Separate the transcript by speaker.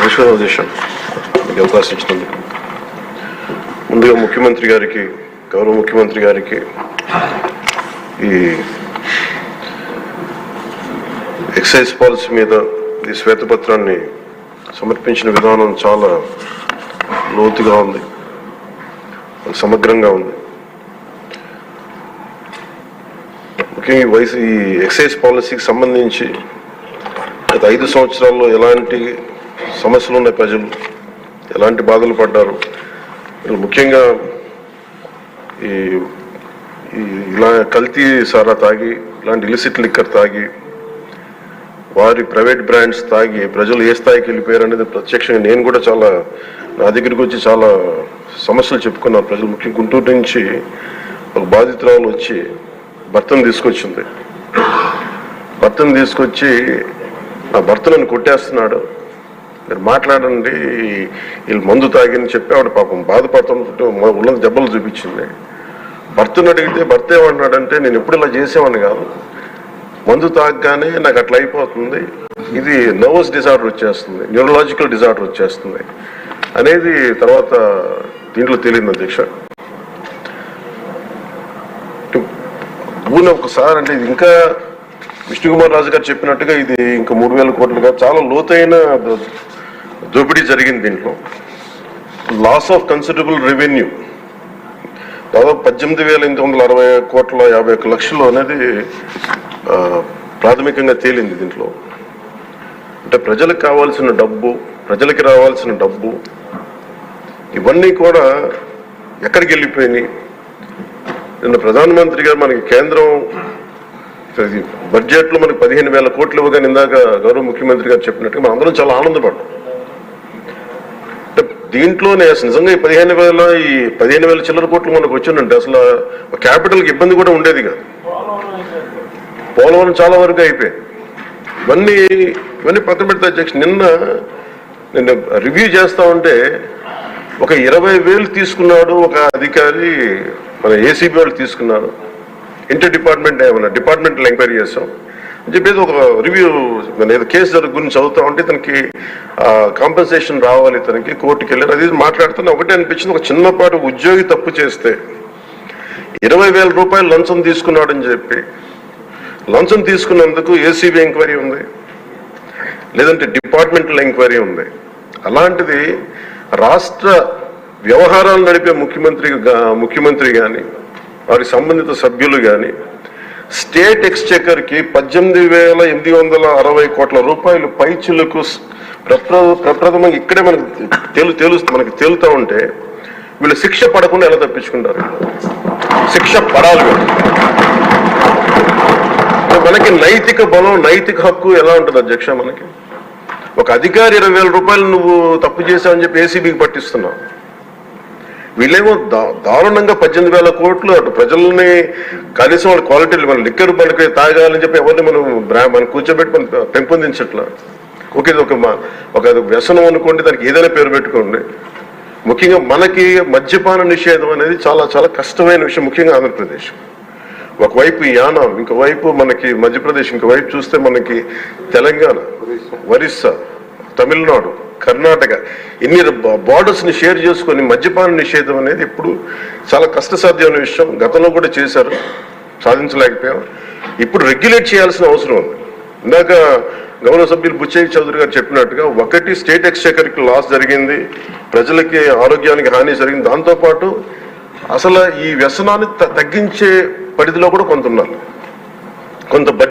Speaker 1: నమస్కారం మీకు అవకాశం ఇచ్చినందుకు ముందుగా ముఖ్యమంత్రి గారికి గౌరవ ముఖ్యమంత్రి గారికి ఈ ఎక్సైజ్ పాలసీ మీద ఈ శ్వేతపత్రాన్ని సమర్పించిన విధానం చాలా లోతుగా ఉంది. సమగ్రంగా ఉంది. ముఖ్యంగా ఈ వయసు ఈ ఎక్సైజ్ పాలసీకి సంబంధించి గత ఐదు సంవత్సరాల్లో ఎలాంటి సమస్యలు ఉన్నాయి ప్రజలు ఎలాంటి బాధలు పడ్డారు? ముఖ్యంగా ఈ ఈ ఇలా కల్తీ సారా తాగి ఇలాంటి ఇలిసిట్ లిక్కర్ తాగి వారి ప్రైవేట్ బ్రాండ్స్ తాగి ప్రజలు ఏ స్థాయికి వెళ్ళిపోయారు అనేది ప్రత్యక్షంగా నేను కూడా చాలా నా దగ్గరికి వచ్చి చాలా సమస్యలు చెప్పుకున్నాను ప్రజలు ముఖ్యంగా గుంటూరు నుంచి ఒక బాధితురాలు వచ్చి భర్తను తీసుకొచ్చింది. భర్తను తీసుకొచ్చి నా భర్త నన్ను కొట్టేస్తున్నాడు. మీరు మాట్లాడండి వీళ్ళు మందు తాగిని చెప్పి ఆవిడ పాపం బాధపడుతుంటే ఉన్న దెబ్బలు చూపించింది. భర్తను అడిగితే భర్త ఏమన్నాడంటే నేను ఎప్పుడు ఇలా చేసేవాడిని కాదు. మందు తాగగానే నాకు అట్లా అయిపోతుంది. ఇది నర్వస్ డిజార్డర్ వచ్చేస్తుంది న్యూరలాజికల్ డిజార్డర్ వచ్చేస్తుంది. అనేది తర్వాత దీంట్లో తెలియదు అధ్యక్ష. భూమి ఒకసారి అంటే ఇది ఇంకా విష్ణుకుమార్ రాజు గారు చెప్పినట్టుగా ఇది ఇంకా మూడు వేల కోట్లుగా చాలా లోతైన దోపిడీ జరిగింది దీంట్లో. లాస్ ఆఫ్ కన్సిడరబుల్ రెవెన్యూ దాదాపు పద్దెనిమిది వేల ఎనిమిది వందల అరవై కోట్ల యాభై ఒక్క లక్షలు అనేది ప్రాథమికంగా తేలింది దీంట్లో. అంటే ప్రజలకు కావాల్సిన డబ్బు ప్రజలకి రావాల్సిన డబ్బు ఇవన్నీ కూడా ఎక్కడికి వెళ్ళిపోయినాయి? నిన్న ప్రధానమంత్రి గారు మనకి కేంద్రం ఇది బడ్జెట్లో మనకి పదిహేను వేల కోట్లు ఇవ్వగానే ఇందాక గౌరవ ముఖ్యమంత్రి గారు చెప్పినట్టుగా మనం అందరం చాలా ఆనందపడ్డాం. దీంట్లోనే నిజంగా ఈ పదిహేను వేల ఈ పదిహేను వేల చిల్లర కోట్లు మనకు వచ్చిందంటే అసలు క్యాపిటల్కి ఇబ్బంది కూడా ఉండేది కాదు. పోలవరం చాలా వరకు అయిపోయాయి ఇవన్నీ ఇవన్నీ పక్కన పెడితే అధ్యక్ష నిన్న నిన్న రివ్యూ చేస్తా ఉంటే ఒక ఇరవై వేలు తీసుకున్నాడు ఒక అధికారి మన ఏసీబీ వాళ్ళు తీసుకున్నారు. ఇంటర్ డిపార్ట్మెంట్ ఏమైనా డిపార్ట్మెంట్లో ఎంక్వైరీ చేస్తాం అని చెప్పేసి ఒక రివ్యూ మన ఏదో కేసు జరుగు గురించి చదువుతా ఉంటే తనకి కాంపెన్సేషన్ రావాలి తనకి కోర్టుకి వెళ్ళారు అది మాట్లాడుతున్నా. ఒకటే అనిపించింది ఒక చిన్నపాటి ఉద్యోగి తప్పు చేస్తే. ఇరవై వేల రూపాయలు లంచం తీసుకున్నాడని చెప్పి. లంచం తీసుకున్నందుకు ఏసీబీ ఎంక్వైరీ ఉంది. లేదంటే డిపార్ట్మెంటల్ ఎంక్వైరీ ఉంది. అలాంటిది రాష్ట్ర వ్యవహారాలు నడిపే ముఖ్యమంత్రి ముఖ్యమంత్రి కానీ వారి సంబంధిత సభ్యులు కానీ స్టేట్ ఎక్స్చెకర్కి పద్దెనిమిది వేల ఎనిమిది వందల అరవై కోట్ల రూపాయలు పైచులకు ప్రప్ర ప్రప్రథమంగా ఇక్కడే మనకు తెలు తేలు మనకి తేలుతూ ఉంటే వీళ్ళు శిక్ష పడకుండా ఎలా తప్పించుకుంటారు? శిక్ష పడాలి మనకి నైతిక బలం నైతిక హక్కు ఎలా ఉంటుంది అధ్యక్ష మనకి? ఒక అధికారి ఇరవై వేల రూపాయలు నువ్వు తప్పు చేశావని చెప్పి ఏసీబీకి పట్టిస్తున్నావు. వీళ్ళేమో దా- దారుణంగా పద్దెనిమిది వేల కోట్లు అటు ప్రజల్ని కనీసం వాళ్ళ క్వాలిటీలు మన లిక్కర్ మనకి తాగాలని చెప్పి ఎవరిని మనం మనం కూర్చోబెట్టి మనం పెంపొందించట్లా? ఓకే ఇది ఒక ఒక వ్యసనం అనుకోండి దానికి ఏదైనా పేరు పెట్టుకోండి. ముఖ్యంగా మనకి మద్యపాన నిషేధం అనేది చాలా చాలా కష్టమైన విషయం ముఖ్యంగా ఆంధ్రప్రదేశ్. ఒకవైపు యానం ఇంకోవైపు మనకి మధ్యప్రదేశ్ ఇంకోవైపు చూస్తే మనకి తెలంగాణ ఒరిస్సా తమిళనాడు కర్ణాటక. ఇన్ని బార్డర్స్ని షేర్ చేసుకొని మద్యపాన నిషేధం అనేది ఇప్పుడు చాలా కష్టసాధ్యమైన విషయం. గతంలో కూడా చేశారు సాధించలేకపోయాం. ఇప్పుడు రెగ్యులేట్ చేయాల్సిన అవసరం ఉంది. ఇందాక గౌరవ సభ్యులు బుచ్చయ్య చౌదరి గారు చెప్పినట్టుగా ఒకటి స్టేట్ ఎక్స్చేకర్కి లాస్ జరిగింది ప్రజలకి ఆరోగ్యానికి హాని జరిగింది. దాంతోపాటు అసలు ఈ వ్యసనాన్ని తగ్గించే పరిధిలో కూడా కొంత ఉన్నారు. కొంత